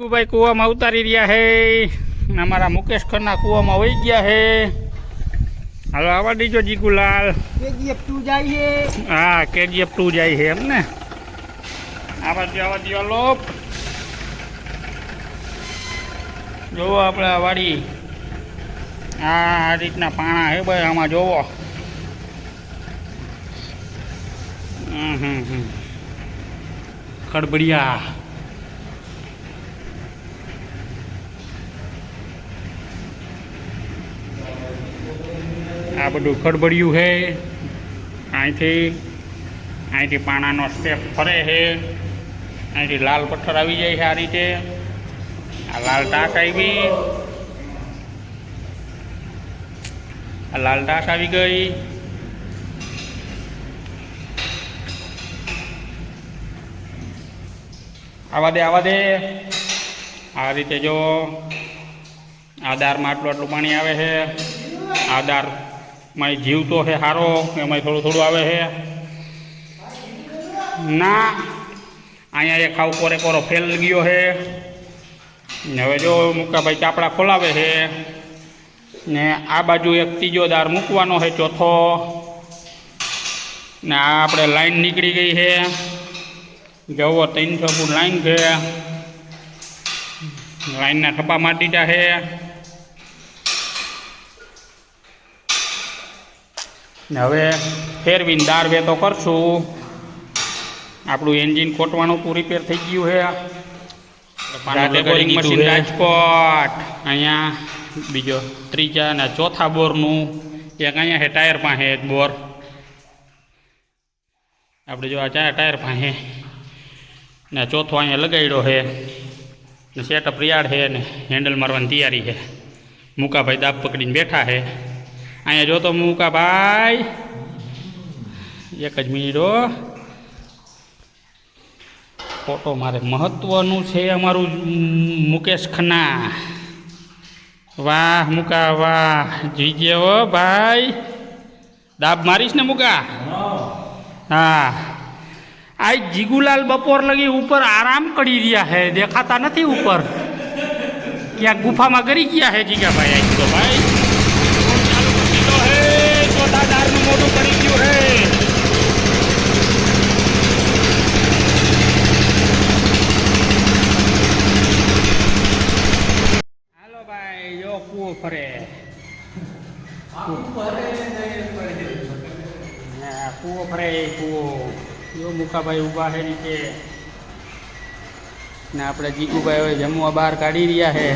ભાઈ કૂવામાં ઉતારી રહ્યા હે. અમારા મુકેશ ખરના કૂવામાં વહી ગયા હે. હાલો આવા દીજો જીગુલાલ. કેજીએફ ટુ જાય છે હા કેજીએફ ટુ જાય છે એમ ને. આવા દો આવા દો લોપ. જોવો આપણે આ વાડી. આ આ રીતના પાણા હે ભાઈ આમાં જોવો. હમ હમ હમ. ખડબડિયા. આ બધું ખડબડ્યું છે. અહીંથી અહીંથી પાણાનો સ્ટેપ ફરે છે. અહીંથી લાલ પથ્થર આવી જાય છે આ રીતે. આ લાલ ટાટ આવી. આ લાલ ટાટ આવી ગઈ. આવા દે આવા દે. આ રીતે જો આધારમાં આટલું આટલું પાણી આવે છે. આધારમાં જીવ તો છે સારો એમાં થોડું થોડું આવે છે ના, અહીંયા એક ખાવ કોરે કોરો ફેલ ગયો છે ને હવે જો મુકાભાઈ ચાપડા ખોલાવે છે ને આ બાજુ એક ત્રીજો દાર મૂકવાનો છે ચોથો. ને આ આપણે લાઈન નીકળી ગઈ છે જવો ત્રણસો ફૂટ લાઈન છે. લાઈનના ઠપ્પા મારી દીધા છે ને હવે ફેરવીને દાર વેતો કરશું. આપણું એન્જિન ખોટવાનું તું રિપેર થઈ ગયું છે રાતે બોરિંગ મશીન રાજકોટ અહીંયા બીજો ત્રીજા ને ચોથા બોરનું. એક અહીંયા છે ટાયર પાસે એક બોર. આપણે જો આ ચાર ટાયર પાસે. ને ચોથો અહીંયા લગાડ્યો છે ને સેટઅપ રિયાડ છે ને હેન્ડલ મારવાની તૈયારી છે મુકાભાઈ દાબ પકડીને બેઠા છે અહીંયા જો તો મુકાભાઈ. એક જ મિનિટ ફોટો મારે મહત્વનું છે અમારું મુકેશ ખન્ના. વાહ, મુકા, વાહ. જીજે હો ભાઈ. દાબ મારીશ ને મુકા? હા. આ જીગુલાલ બપોર લગી ઉપર આરામ કરી રહ્યા હે. દેખાતા નથી ઉપર. ક્યાં ગુફામાં કરી ગયા હે જીગાભાઈ આજ તો ભાઈ ચાલુ કરી દીધો હે ચોથા દારનું મોઢું કરી ગયું હે હાલો ભાઈ જો કૂવો ફરે કુવો કૂવો ફરે જો મુકાભાઈ ઊભા છે નીચે ને આપણે જીકુભાઈ હવે જમવા બહાર કાઢી રહ્યા છે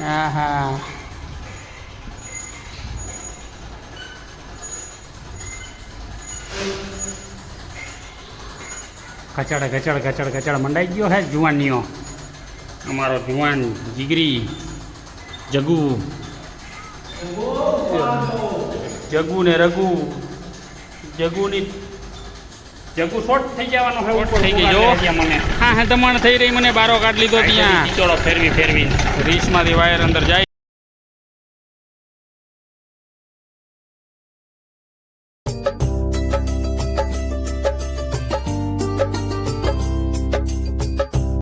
હા હા કચડ કચડ કચડ કચડ મંડાઈ ગયો હે જુવાનીઓ અમારો જુવાન જીગરી જગુ. જગુ ને રઘુ. જગુની જગુ શોર્ટ થઈ જવાનો છે શોર્ટ થઈ ગયો મને. હા હા દમણ થઈ રહી મને બારો કાઢ લીધો ત્યાં. ફેરવી ફેરવી. રીસમાંથી વાયર અંદર જાય.